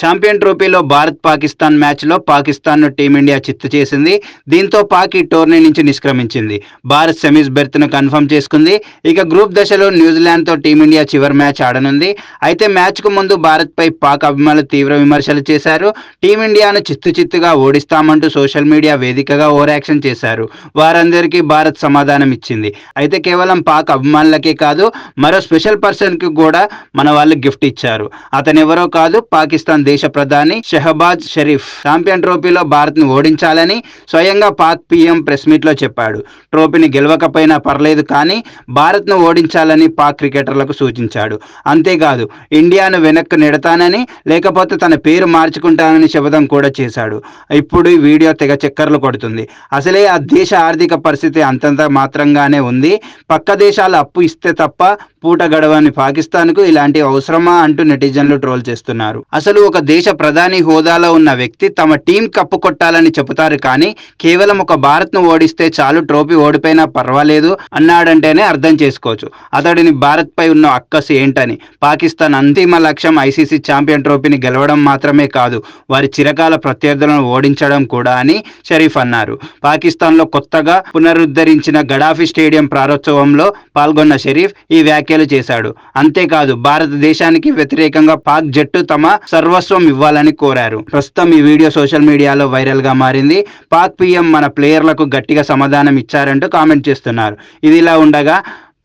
Champion ట్రోఫీలో భారత్ పాకిస్తాన్ మ్యాచ్లో పాకిస్తాన్ను team India చిత్తు చేసింది. దీంతో పాక్ ఈ టోర్నీ నుంచి నిష్క్రమించింది. భారత్ సెమీస్ బెర్త్ను కన్ఫర్మ్ చేసుకుంది. ఇక గ్రూప్ దశలో న్యూజిలాండ్తో టీమిండియా చివరి మ్యాచ్ ఆడనుంది. అయితే మ్యాచ్కు ముందు భారత్పై పాక్ అభిమానులు తీవ్ర విమర్శలు చేశారు. టీమిండియాను చిత్తు చిత్తుగా ఓడిస్తామంటూ సోషల్ మీడియా వేదికగా ఓవరాక్షన్ చేశారు. వారందరికీ భారత్ సమాధానం ఇచ్చింది. అయితే కేవలం పాక్ అభిమానులకే కాదు మరో స్పెషల్ పర్సన్కి కూడా మన వాళ్ళు గిఫ్ట్ ఇచ్చారు. అతనెవరో కాదు పాకిస్తాన్ దేశ ప్రధాని షెహబాజ్ షరీఫ్. ఛాంపియన్ ట్రోఫీలో భారత్ను ఓడించాలని స్వయంగా పాక్ పీఎం ప్రెస్ మీట్లో చెప్పాడు. ట్రోఫీని గెలవకపోయినా పర్లేదు కానీ భారత్ను ఓడించాలని పాక్ క్రికెటర్లకు సూచించాడు. అంతేకాదు ఇండియాను వెనక్కి నెడతానని లేకపోతే తన పేరు మార్చుకుంటానని శపథం కూడా చేశాడు. ఇప్పుడు ఈ వీడియో తెగ చక్కర్లు కొడుతుంది. అసలే ఆ దేశ ఆర్థిక పరిస్థితి అంతంత మాత్రంగానే ఉంది. పక్క దేశాలు అప్పు ఇస్తే తప్ప పూట గడవని పాకిస్తాన్కు ఇలాంటి అవసరమా అంటూ నెటిజన్లు ట్రోల్ చేస్తున్నారు. అసలు ఒక దేశ ప్రధాని హోదాలో ఉన్న వ్యక్తి తమ టీం కప్పు కొట్టాలని చెబుతారు కానీ కేవలం ఒక భారత్ను ఓడిస్తే చాలు ట్రోఫీ ఓడిపోయినా పర్వాలేదు అన్నాడంటేనే అర్థం చేసుకోవచ్చు. అతడిని భారత్పై ఉన్న అక్కసు ఏంటని. పాకిస్తాన్ అంతిమ లక్ష్యం ఐసీసీ ఛాంపియన్ ట్రోఫీని గెలవడం మాత్రమే కాదు వారి చిరకాల ప్రత్యర్థులను ఓడించడం కూడా అని షరీఫ్ అన్నారు. పాకిస్తాన్లో కొత్తగా పునరుద్ధరించిన గడాఫీ స్టేడియం ప్రారోత్సవంలో పాల్గొన్న షరీఫ్ ఈ వ్యాఖ్య వ్యాఖ్యలు చేశాడు. అంతేకాదు భారతదేశానికి వ్యతిరేకంగా పాక్ జట్టు తమ సర్వస్వం ఇవ్వాలని కోరారు. ప్రస్తుతం ఈ వీడియో సోషల్ మీడియాలో వైరల్గా మారింది. పాక్ పీఎం మన ప్లేయర్లకు గట్టిగా సమాధానం ఇచ్చారంటూ కామెంట్ చేస్తున్నారు. ఇది ఇలా ఉండగా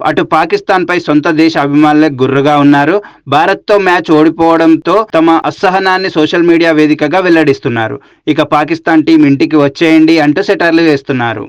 అటు పాకిస్తాన్ పై సొంత దేశ అభిమానులే గుర్రుగా ఉన్నారు. భారత్తో మ్యాచ్ ఓడిపోవడంతో తమ అసహనాన్ని సోషల్ మీడియా వేదికగా వెల్లడిస్తున్నారు. ఇక పాకిస్తాన్ టీం ఇంటికి వచ్చేయండి అంటూ సెటర్లు వేస్తున్నారు.